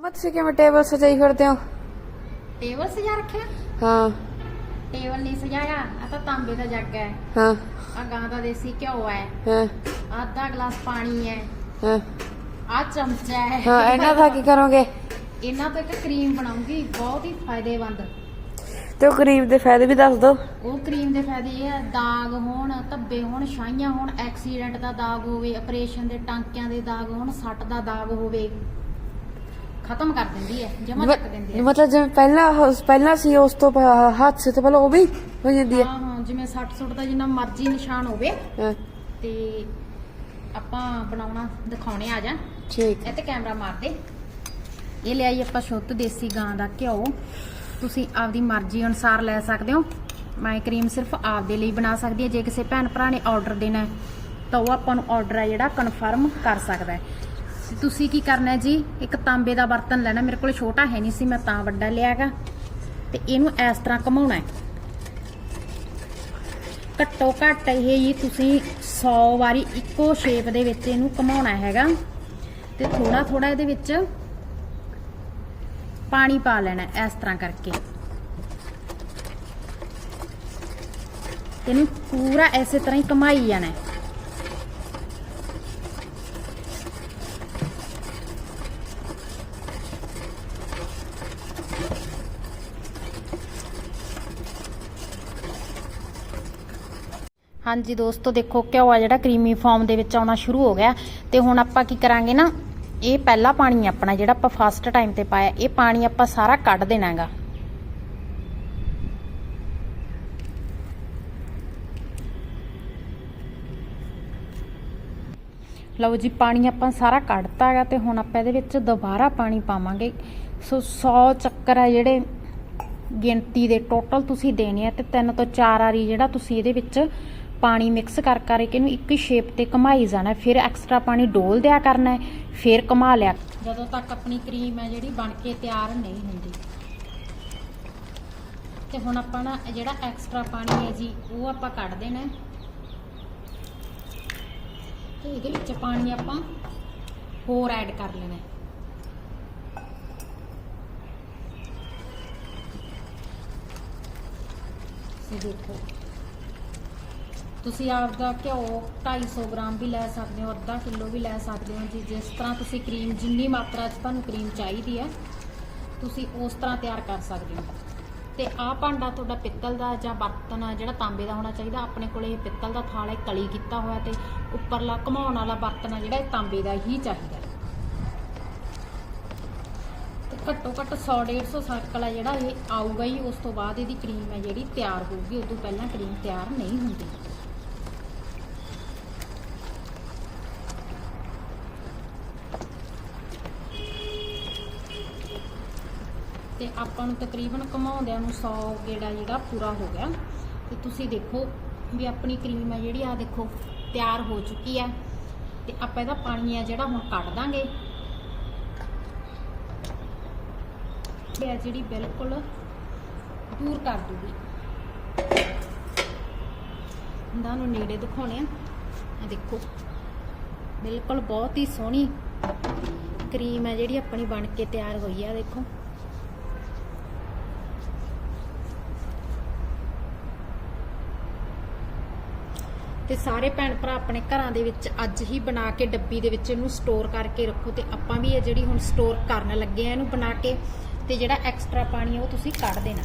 ਮਮਾ ਤੁਸੀਂ ਕਿਵੇਂ ਟੇਬਲ ਸਜਾਈ ਫਿਰਦੇ ਹੋ? ਟੇਬਲ ਸਜਾ ਰੱਖਿਆ? ਹਾਂ। ਟੇਬਲ ਨਹੀਂ ਸਜਾਇਆ ਆ ਤਾਂ ਤਾਂਬੇ ਦਾ ਜੱਗ ਹੈ। ਹਾਂ। ਆ ਗਾਂ ਦਾ ਦੇਸੀ ਘਿਓ ਹੈ। ਹਾਂ। ਅੱਧਾ ਗਲਾਸ ਪਾਣੀ ਹੈ। ਹਾਂ। ਆ ਚਮਚਾ ਹੈ। ਹਾਂ ਇਹਨਾਂ ਦਾ ਕੀ ਕਰੋਗੇ? ਇਹਨਾਂ ਤੋਂ ਇੱਕ ਕਰੀਮ ਬਣਾਉਂਗੀ ਬਹੁਤ ਹੀ ਫਾਇਦੇਮੰਦ। ਤੇ ਉਹ ਕਰੀਮ ਦੇ ਫਾਇਦੇ ਵੀ ਦੱਸ ਦਿਓ। ਉਹ ਕਰੀਮ ਦੇ ਫਾਇਦੇ ਇਹ ਆ ਦਾਗ ਹੋਣ ਧੱਬੇ ਹੋਣ ਛਾਈਆਂ ਹੋਣ ਐਕਸੀਡੈਂਟ ਦਾ ਦਾਗ ਹੋਵੇ ਆਪਰੇਸ਼ਨ ਦੇ ਟਾਂਕਿਆਂ ਦੇ ਦਾਗ ਹੋਣ ਸੱਟ ਦਾ ਦਾਗ ਹੋਵੇ। ਖਤਮ ਕਰ ਦਿੰਦੀ ਹੈ ਜਮਾ ਚੱਕ ਦਿੰਦੀ ਹੈ। ਮਤਲਬ ਜਿਵੇਂ ਪਹਿਲਾਂ ਪਹਿਲਾਂ ਸੀ ਉਸ ਤੋਂ ਪ- ਹਾਦਸੇ ਤੋਂ ਪਹਿਲਾਂ ਉਹ ਵੀ ਹੋ ਜਾਂਦੀ ਹੈ। ਹਾਂ ਹਾਂ ਜਿਵੇਂ ਸੱਟ ਸੁੱਟ ਦਾ ਜਿੰਨਾ ਮਰਜ਼ੀ ਨਿਸ਼ਾਨ ਹੋਵੇ ਹਾਂ। ਤੇ ਆਪਾਂ ਬਣਾਉਣਾ ਦਿਖਾਉਣੇ ਆ ਜਾ। ਠੀਕ। ਇਹ ਤੇ ਕੈਮਰਾ ਮਾਰ ਦੇ। ਇਹ ਲਿਆਈ ਆਪਾਂ ਸ਼ੁੱਧ ਦੇਸੀ ਗਾਂ ਦਾ ਘਿਓ। ਤੁਸੀਂ ਆਪਦੀ ਮਰਜ਼ੀ ਅਨੁਸਾਰ ਲੈ ਸਕਦੇ ਹੋ। ਮੈਂ ਕਰੀਮ ਸਿਰਫ ਆਪਦੇ ਲਈ ਬਣਾ ਸਕਦੀ ਹਾਂ। ਜੇ ਕਿਸੇ ਭੈਣ ਭਰਾ ਨੇ ਆਰਡਰ ਦੇਣਾ ਹੈ, ਤਾਂ ਉਹ ਆਪਾਂ ਨੂੰ ਆਰਡਰ ਹੈ ਜਿਹੜਾ ਕਨਫਰਮ ਕਰ ਸਕਦਾ ਹੈ। ਤੁਸੀਂ ਕੀ ਕਰਨਾ ਜੀ? ਇੱਕ ਤਾਂਬੇ ਦਾ ਬਰਤਨ ਲੈਣਾ, ਮੇਰੇ ਕੋਲ ਛੋਟਾ ਹੈ ਨਹੀਂ ਸੀ, ਮੈਂ ਤਾਂ ਵੱਡਾ ਲਿਆਗਾ ਤੇ ਇਹਨੂੰ ਇਸ ਤਰ੍ਹਾਂ ਘਮਾਉਣਾ ਹੈ। ਘੱਟੋ ਘੱਟ ਇਹ ਜੀ ਤੁਸੀਂ 100 ਵਾਰੀ ਇੱਕੋ ਸ਼ੇਪ ਦੇ ਵਿੱਚ ਇਹਨੂੰ ਘਮਾਉਣਾ ਹੈਗਾ। ਤੇ ਥੋੜਾ ਥੋੜਾ ਇਹਦੇ ਵਿੱਚ ਪਾਣੀ ਪਾ ਲੈਣਾ ਇਸ ਤਰ੍ਹਾਂ ਕਰਕੇ। ਇਹਨੂੰ ਪੂਰਾ ਐਸੇ ਤਰ੍ਹਾਂ ਹੀ ਘਮਾਈ ਜਾਣਾ ਹਾਂਜੀ ਦੋਸਤੋ, ਦੇਖੋ, ਘਿਓ ਆ ਜਿਹੜਾ ਕਰੀਮੀ ਫਾਰਮ ਦੇ ਵਿੱਚ ਆਉਣਾ ਸ਼ੁਰੂ ਹੋ ਗਿਆ। ਤੇ ਹੁਣ ਆਪਾਂ ਕੀ ਕਰਾਂਗੇ ਨਾ, ਇਹ ਪਹਿਲਾ ਪਾਣੀ ਆਪਣਾ ਜਿਹੜਾ ਆਪਾਂ ਫਸਟ ਟਾਈਮ ਤੇ ਪਾਇਆ, ਇਹ ਪਾਣੀ ਆਪਾਂ ਸਾਰਾ ਕੱਢ ਦੇਣਾ ਹੈਗਾ ਲਓ ਜੀ, ਪਾਣੀ ਆਪਾਂ ਸਾਰਾ ਕੱਢਤਾ ਹੈਗਾ ਤੇ ਹੁਣ ਆਪਾਂ ਇਹਦੇ ਵਿੱਚ ਦੁਬਾਰਾ ਪਾਣੀ ਪਾਵਾਂਗੇ। ਸੋ 100 ਚੱਕਰ ਆ ਜਿਹੜੇ ਗਿਣਤੀ ਦੇ ਟੋਟਲ ਤੁਸੀਂ ਦੇਣੇ ਆ ਤੇ ਤਿੰਨ ਤੋਂ ਚਾਰ ਵਾਰੀ ਜਿਹੜਾ ਤੁਸੀਂ ਇਹਦੇ ਵਿੱਚ ਪਾਣੀ ਮਿਕਸ ਕਰ ਕਰ ਕਰਕੇ ਇਹਨੂੰ ਇੱਕ ਸ਼ੇਪ ਤੇ ਘਮਾਈ ਜਾਣਾ, ਫਿਰ ਐਕਸਟਰਾ ਪਾਣੀ ਡੋਲ ਦਿਆ ਕਰਨਾ, ਫਿਰ ਘਮਾ ਲਿਆ। ਜਦੋਂ ਤੱਕ ਆਪਣੀ ਕਰੀਮ ਹੈ ਜਿਹੜੀ ਬਣ ਕੇ ਤਿਆਰ ਨਹੀਂ ਹੁੰਦੀ। ਤੇ ਹੁਣ ਆਪਾਂ ਨਾ ਜਿਹੜਾ ਐਕਸਟਰਾ ਪਾਣੀ ਹੈ ਜੀ, ਉਹ ਆਪਾਂ ਕੱਢ ਦੇਣਾ। ਤੇ ਇਹਦੇ ਵਿੱਚ ਪਾਣੀ ਆਪਾਂ ਹੋਰ ਐਡ ਕਰ ਲੈਣਾ। ਇਹ ਦੇਖੋ। ਤੁਸੀਂ ਆਪਦਾ ਘਿਓ 250 ਗ੍ਰਾਮ ਵੀ ਲੈ ਸਕਦੇ ਹੋ, ਅੱਧਾ ਕਿਲੋ ਵੀ ਲੈ ਸਕਦੇ ਹੋ ਜੀ। ਜਿਸ ਤਰ੍ਹਾਂ ਤੁਸੀਂ ਕਰੀਮ ਜਿੰਨੀ ਮਾਤਰਾ 'ਚ ਤੁਹਾਨੂੰ ਕਰੀਮ ਚਾਹੀਦੀ ਹੈ, ਤੁਸੀਂ ਉਸ ਤਰ੍ਹਾਂ ਤਿਆਰ ਕਰ ਸਕਦੇ ਹੋ। ਤੇ ਆਹ ਭਾਂਡਾ ਤੁਹਾਡਾ ਪਿੱਤਲ ਦਾ ਜਾਂ ਬਰਤਨ ਆ, ਜਿਹੜਾ ਤਾਂਬੇ ਦਾ ਹੋਣਾ ਚਾਹੀਦਾ, ਆਪਣੇ ਕੋਲੇ ਇਹ ਪਿੱਤਲ ਦਾ ਥਾਲ ਹੈ ਕਲੀ ਕੀਤਾ ਹੋਇਆ ਤੇ ਉੱਪਰਲਾ ਘਮਾਉਣ ਵਾਲਾ ਬਰਤਨ ਆ, ਜਿਹੜਾ ਇਹ ਤਾਂਬੇ ਦਾ ਹੀ ਚਾਹੀਦਾ ਹੈ। ਘੱਟੋ ਘੱਟ 100 150 ਸਰਕਲ ਆ ਜਿਹੜਾ ਇਹ ਆਊਗਾ ਹੀ, ਉਸ ਤੋਂ ਬਾਅਦ ਇਹਦੀ ਕਰੀਮ ਹੈ ਜਿਹੜੀ ਤਿਆਰ ਹੋਊਗੀ, ਉਦੋਂ ਪਹਿਲਾਂ ਕਰੀਮ ਤਿਆਰ ਨਹੀਂ ਹੁੰਦੀ। ਤੇ ਆਪਾਂ ਨੂੰ ਤਕਰੀਬਨ ਘਮਾਉਂਦਿਆਂ ਨੂੰ 100 ਗੇੜਾ ਜਿਹੜਾ ਪੂਰਾ ਹੋ ਗਿਆ। ਤੇ ਤੁਸੀਂ ਦੇਖੋ ਵੀ ਆਪਣੀ ਕਰੀਮ ਹੈ ਜਿਹੜੀ ਆ ਦੇਖੋ, ਤਿਆਰ ਹੋ ਚੁੱਕੀ ਹੈ ਤੇ ਆਪਾਂ ਇਹਦਾ ਪਾਣੀ ਹੈ ਜਿਹੜਾ ਹੁਣ ਕੱਢ ਦਾਂਗੇ। ਇਹ ਜਿਹੜੀ ਬਿਲਕੁਲ ਦੂਰ ਕਰ ਦੂਗੀ। ਇਹਨਾਂ ਨੂੰ ਨੇੜੇ ਦਿਖਾਉਣੇ ਆ। ਆ ਦੇਖੋ, ਬਿਲਕੁਲ ਬਹੁਤ ਹੀ ਸੋਹਣੀ ਕਰੀਮ ਹੈ ਜਿਹੜੀ ਆਪਣੀ ਬਣ ਕੇ ਤਿਆਰ ਹੋਈ ਆ, ਦੇਖੋ। ਤੇ ਸਾਰੇ ਭੈਣ ਭਰਾ ਆਪਣੇ ਘਰਾਂ ਦੇ ਵਿੱਚ ਅੱਜ ਹੀ ਬਣਾ ਕੇ ਡੱਬੀ ਦੇ ਵਿੱਚ ਇਹਨੂੰ ਸਟੋਰ ਕਰਕੇ ਰੱਖੋ ਤੇ ਆਪਾਂ ਵੀ ਇਹ ਜਿਹੜੀ ਹੁਣ ਸਟੋਰ ਕਰਨ ਲੱਗੇ ਆ, ਇਹਨੂੰ ਬਣਾ ਕੇ ਤੇ ਜਿਹੜਾ ਐਕਸਟਰਾ ਪਾਣੀ ਉਹ ਤੁਸੀਂ ਕੱਢ ਦੇਣਾ।